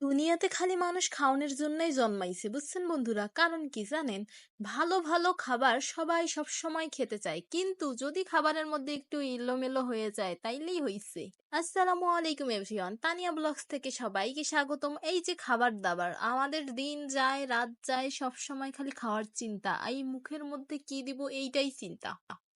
দুনিয়াতে খালি মানুষ খাওয়ানোর জন্যই জন্মাইছে, বুঝছেন বন্ধুরা? কারণ কি জানেন? ভালো ভালো খাবার সবাই সব সময় খেতে চায়। কিন্তু যদি খাবারের মধ্যে একটু এলোমেলো হয়ে যায়, তাইলেই হইছে। আসসালামু আলাইকুম এভরিওয়ান, তানিয়া ব্লগস থেকে সবাইকে স্বাগতম। এই যে খাবার দাবার আমাদের দিন যায়, রাত যায় সব সময় খালি খাওয়ার চিন্তা। এই মুখের মধ্যে কি দিব এইটাই চিন্তা।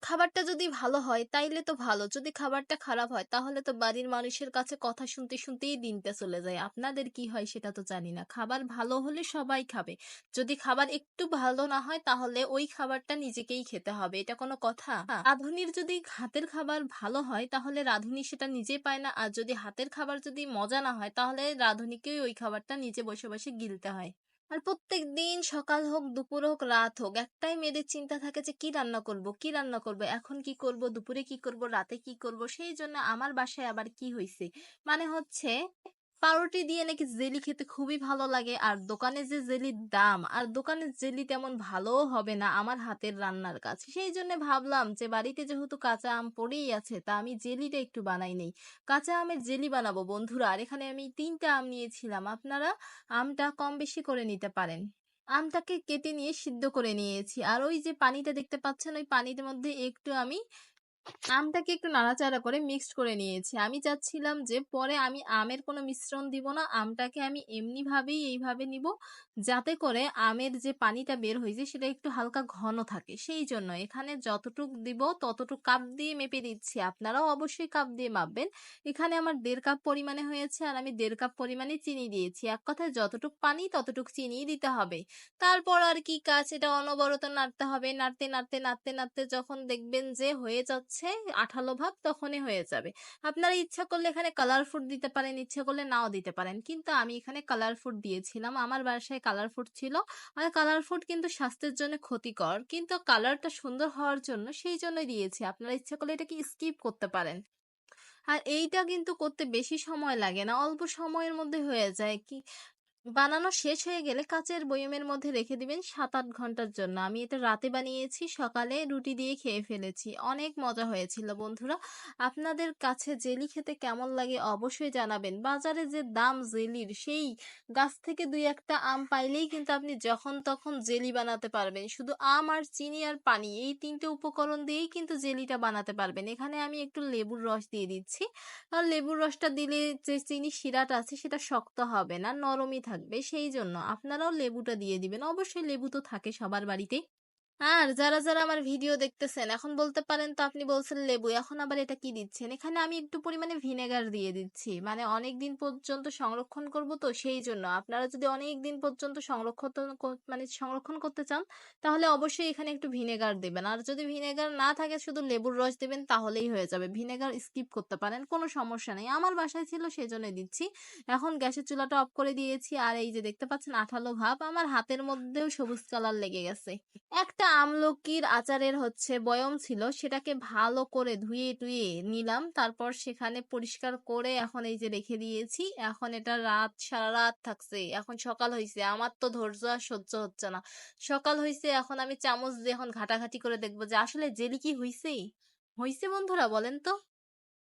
খাবারটা যদি ভালো হয়, তাইলে তো ভালো। যদি খাবারটা খারাপ হয়, তাহলে তো বাড়ির মানুষের কাছে কথা শুনতে শুনতেই দিনটা চলে যায়। আপনাদের কি হয় সেটা তো জানি না। খাবার ভালো হলে সবাই খাবে। যদি খাবার একটু ভালো না হয়, তাহলে ওই খাবারটা নিজেকেই খেতে হবে। এটা কোনো কথা? রাঁধুনির যদি হাতের খাবার ভালো হয়, তাহলে রাঁধুনি সেটা নিজে পায় না। আর যদি হাতের খাবার যদি মজা না হয়, তাহলে রাঁধুনিকেই ওই খাবারটা নিচে বসে বসে গিলতে হয়। আর প্রত্যেক দিন সকাল হোক, দুপুর হোক, রাত হোক, একটাই মেয়েদের চিন্তা থাকে যে, কি রান্না করব? কি রান্না করব? এখন কি করব? দুপুরে কি করব? রাতে কি করব? সেই জন্য আমার বাসায় আবার কি হয়েছে মানে হচ্ছে পাউরুটি দিয়ে নাকি জেলি খেতে খুবই ভালো লাগে। আর দোকানে যে জেলির দাম, আর দোকানের জেলি তেমন ভালোও হবে না আমার হাতের রান্নার কাজ। সেই জন্য ভাবলাম যে বাড়িতে যেহেতু কাঁচা আম পড়েই আছে, তা আমি জেলিটা একটু বানাই নেই। কাঁচা আমের জেলি বানাবো বন্ধুরা, আর এখানে আমি তিনটা আম নিয়েছিলাম। আপনারা আমটা কম বেশি করে নিতে পারেন। আমটাকে কেটে নিয়ে সিদ্ধ করে নিয়েছি। আর ওই যে পানিটা দেখতে পাচ্ছেন, ওই পানির মধ্যে একটু আমি আমটাকে একটু নাড়াচাড়া করে মিক্সড করে নিয়েছি। আমি চাচ্ছিলাম যে পরে আমি আমের কোনো মিশ্রণ দিব না, আমটাকে আমি এমনি ভাবেই এইভাবে নিব যাতে করে আমের যে পানিটা বের হয়েছে সেটা একটু হালকা ঘন থাকে। সেই জন্য এখানে যতটুক দিব ততটুক কাপ দিয়ে মেপে দিচ্ছি। আপনারাও অবশ্যই কাপ দিয়ে মাপবেন। এখানে আমার দেড় কাপ পরিমাণে হয়েছে আর আমি দেড় কাপ পরিমাণে চিনি দিয়েছি। এক কথায় যতটুক পানি ততটুক চিনি দিতে হবে। তারপর আর কি কাজ এটা অনবরত নাড়তে হবে। নাড়তে নাড়তে নাড়তে নাড়তে যখন দেখবেন যে হয়ে যাচ্ছে হচ্ছে আঠালো ভাব তখনই হয়ে যাবে। আপনারা ইচ্ছা করলে এখানে কালার ফুড দিতে পারেন, ইচ্ছা করলে নাও দিতে পারেন। কিন্তু আমি এখানে কালার ফুড দিয়েছিলাম। আমার বাসায় কালার ফুড ছিল আর কালার ফুড কিন্তু স্বাস্থ্যের জন্য ক্ষতিকর। কিন্তু কালারটা সুন্দর হওয়ার জন্য সেই জন্যই দিয়েছি। আপনারা ইচ্ছা করলে এটাকে স্কিপ করতে পারেন। আর এইটা কিন্তু করতে বেশি সময় লাগে না। অল্প সময়ের মধ্যে হয়ে যায়। কি বানানো শেষ হয়ে গেলে কাচের বয়মের মধ্যে রেখে দিবেন সাত আট ঘণ্টার জন্য। আমি এটা রাতে বানিয়েছি, সকালে রুটি দিয়ে খেয়ে ফেলেছি। অনেক মজা হয়েছিল, বন্ধুরা। আপনাদের কাছে জেলি খেতে কেমন লাগে অবশ্যই জানাবেন। বাজারে যে দাম জেলির, সেই গাছ থেকে দুই একটা আম পাইলেই কিন্তু আপনি যখন তখন জেলি বানাতে পারবেন। শুধু আম আর চিনি আর পানি, এই তিনটে উপকরণ দিয়েই কিন্তু জেলিটা বানাতে পারবেন। এখানে আমি একটু লেবুর রস দিয়ে দিচ্ছি। আর লেবুর রসটা দিলে যে চিনি শিরাটা আছে, সেটা শক্ত হবে না, নরমই থাকবে। থাকবে সেই জন্য আপনারাও লেবুটা দিয়ে দিবেন। অবশ্যই লেবু তো থাকে সবার বাড়িতে আর যারা যারা আমার ভিডিও দেখতেছেন, এখন বলতে পারেন তো আপনি বলছেন লেবু, এখন আবার এটা কি দিচ্ছেন? এখানে আমি একটু পরিমাণে ভিনেগার দিয়ে দিচ্ছি। মানে অনেক দিন পর্যন্ত সংরক্ষণ করব তো সেই জন্য। আপনারা যদি অনেক দিন পর্যন্ত সংরক্ষণ মানে সংরক্ষণ করতে চান, তাহলে অবশ্যই এখানে একটু ভিনেগার দেবেন। আর যদি ভিনেগার না থাকে, শুধু লেবুর রস দেবেন, তাহলেই হয়ে যাবে। ভিনেগার স্কিপ করতে পারেন, কোনো সমস্যা নেই। আমার বাসায় ছিল সেই জন্য দিচ্ছি। এখন গ্যাসের চুলাটা অফ করে দিয়েছি। আর এই যে দেখতে পাচ্ছেন আঠালো ভাব, আমার হাতের মধ্যেও সবুজ কালার লেগে গেছে। একটা একটা আমলকির আচারের হচ্ছে বয়ম ছিল, সেটাকে ভালো করে ধুয়ে টুয়ে নিলাম। তারপর সেখানে পরিষ্কার করে এখন এই যে রেখে দিয়েছি। এখন এটা রাত, সারা রাত থাকছে। এখন সকাল হয়েছে আমার তো ধৈর্য আর সহ্য হচ্ছে না। সকাল হয়েছে এখন আমি চামচ দিয়ে এখন ঘাটাঘাটি করে দেখব যে আসলে জেলি কি হয়েছে হয়েছে বন্ধুরা বলেন তো।